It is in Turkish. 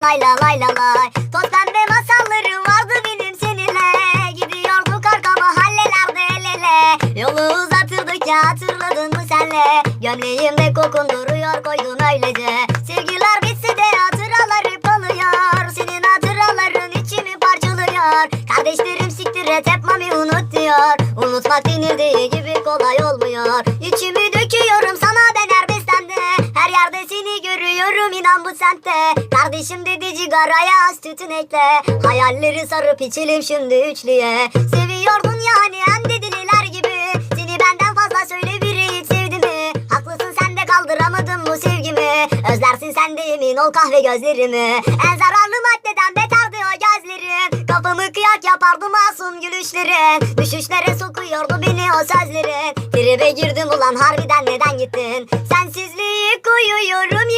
Lay la lay la lay. Toz pembe masallarım vardı benim seninle. Gidiyorduk arka mahallelerde el ele. Yolu uzatırdık ya hatırladın mı senle? Gömleğimde kokun duruyor koydum öylece. Sevgiler bitse de hatıralar hep Senin hatıraların içimi parçalıyor. Kardeşlerim siktir et hep mami unut diyor. Unutmak denildiği gibi kolay olmuyor. İçimi inan bu semtte Kardeşim dedi cigaraya az tütün ekle. Hayalleri sarıp içelim şimdi üçlüye. Seviyordun yani hem de deliler gibi. Seni benden fazla söyle biri hiç sevdi mi? Haklısın sen de kaldıramadın bu sevgimi. Özlersin sen de emin ol kahve gözlerimi. En zararlı maddeden beterdi o gözlerin Kafamı kıyak yapardı masum gülüşlerin. Düşüşlere sokuyordu beni o sözlerin. Tribe girdim ulan harbiden neden gittin? Sensizliği koyuyorum